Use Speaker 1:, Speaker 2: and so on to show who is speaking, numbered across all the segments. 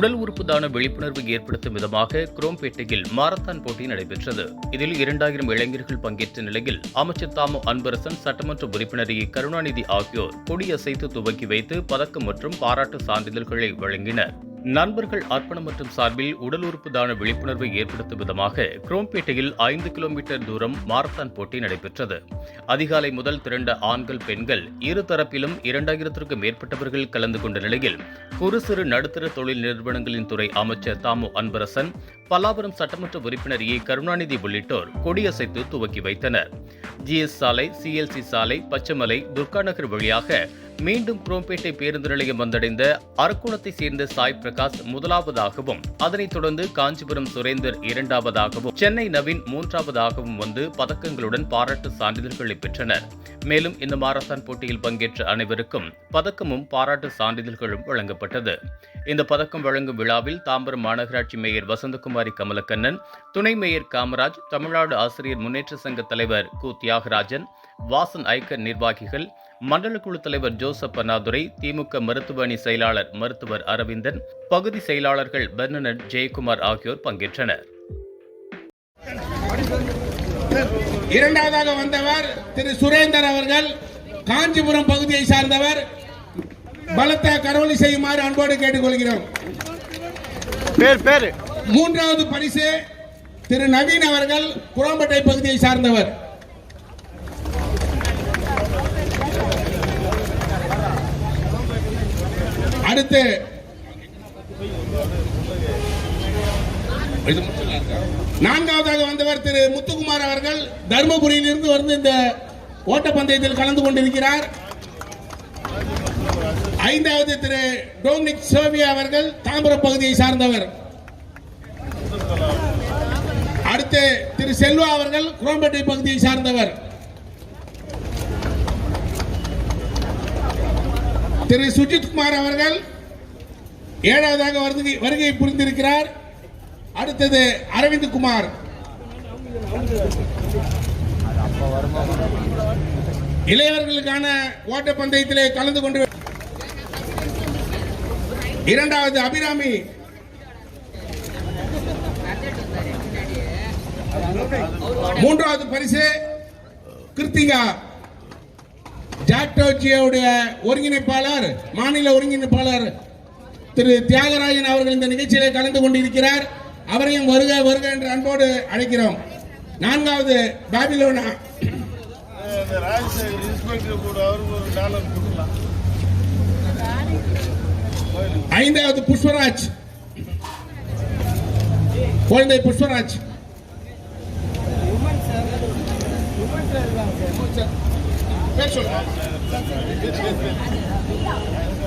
Speaker 1: உடல் தான விழிப்புணர்வு ஏற்படுத்தும் விதமாக குரோம்பேட்டையில் மாரத்தான் போட்டி நடைபெற்றது. இதில் இரண்டாயிரம் இளைஞர்கள் பங்கேற்ற நிலையில் அமைச்சர் தாமு அன்பரசன் சட்டமன்ற உறுப்பினர் கருணாநிதி ஆகியோர் கொடியசைத்து துவக்கி வைத்து பதக்கம் மற்றும் பாராட்டு சான்றிதழ்களை வழங்கினர். நண்பர்கள் அர்ப்பணம் மற்றும் சார்பில் உடல் உறுப்பு தான விழிப்புணர்வை ஏற்படுத்தும் விதமாக குரோம்பேட்டையில் ஐந்து கிலோமீட்டர் தூரம் மாரத்தான் போட்டி நடைபெற்றது. அதிகாலை முதல் திரண்ட ஆண்கள் பெண்கள் இரு தரப்பிலும் இரண்டாயிரத்திற்கும் மேற்பட்டவர்கள் கலந்து கொண்ட நிலையில் குறு சிறு நடுத்தர தொழில் நிறுவனங்களின் துறை அமைச்சர் தாமு அன்பரசன் பல்லாவரம் சட்டமன்ற உறுப்பினர் ஏ. கருணாநிதி உள்ளிட்டோர் கொடியசைத்து துவக்கி வைத்தனர். ஜிஎஸ் சாலை சிஎல்சி சாலை பச்சைமலை துர்காநகர் வழியாக மீண்டும் குரோம்பேட்டை பேருந்து நிலையம் வந்தடைந்த அரக்கோணத்தை சேர்ந்த சாய் பிரகாஷ் முதலாவதாகவும் அதனைத் தொடர்ந்து காஞ்சிபுரம் சுரேந்தர் இரண்டாவதாகவும் சென்னை நவீன் மூன்றாவதாகவும் வந்து பதக்கங்களுடன் பாராட்டு சான்றிதழ்களை பெற்றனர். மேலும் இந்த மாரத்தான் போட்டியில் பங்கேற்ற அனைவருக்கும் பதக்கமும் பாராட்டு சான்றிதழ்களும் வழங்கப்பட்டது. இந்த பதக்கம் வழங்கும் விழாவில் தாம்பரம் மாநகராட்சி மேயர் வசந்தகுமாரி கமலக்கண்ணன் துணை மேயர் காமராஜ் தமிழ்நாடு ஆசிரியர் முன்னேற்ற சங்க தலைவர் கு. தியாகராஜன் வாசன் ஐக்கர் நிர்வாகிகள் மண்டல குழு தலைவர் ஜோசப் அண்ணாதுரை திமுக மருத்துவ அணி செயலாளர் மருத்துவர் அரவிந்தன் பகுதி செயலாளர்கள் பெர்னட் ஜெயக்குமார் ஆகியோர் பங்கேற்றனர்.
Speaker 2: இரண்டாவதாக வந்தவர் திரு சுரேந்தர் அவர்கள் காஞ்சிபுரம் பகுதியை சார்ந்தவர். பலத்த கரவொலி செய்யுமாறு அன்போடு கேட்டுக்கொள்கிறோம். மூன்றாவது பரிசு திரு நவீன் அவர்கள் குரோம்பேட்டை பகுதியை சார்ந்தவர். அடுத்து? நான்காவதாக வந்தவர் திரு முத்துக்குமார் அவர்கள் தருமபுரியிலிருந்து வந்து இந்த ஓட்டப்பந்தயத்தில் கலந்து கொண்டிருக்கிறார். ஐந்தாவது திரு டோமினிக் சோவியா அவர்கள் தாம்பரம் பகுதியை சார்ந்தவர். அடுத்து திரு செல்வா அவர்கள் குரோம்பேட்டை பகுதியை சார்ந்தவர். திரு சுஜித் குமார் அவர்கள் ஏழாவதாக வருகை வருகை புரிந்திருக்கிறார். அடுத்தது அரவிந்த் குமார். இளையவர்களுக்கான ஓட்டப்பந்தயத்திலே கலந்து கொண்டு இரண்டாவது அபிராமி. மூன்றாவது பரிசு கிருத்திகா. ஜாக்டோஜியோடைய ஒருங்கிணைப்பாளர் மாநில ஒருங்கிணைப்பாளர் திரு தியாகராஜன் அவர்கள் இந்த நிகழ்ச்சியிலே கலந்து கொண்டிருக்கிறார். அவரையும் வருக வருக என்று அன்போடு அழைக்கிறோம். நான்காவது பாபிலோனா.
Speaker 3: கூட ஒரு
Speaker 2: ஐந்தாவது புஷ்பராஜ். குழந்தை புஷ்பராஜ். பேர்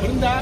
Speaker 2: பிருந்தா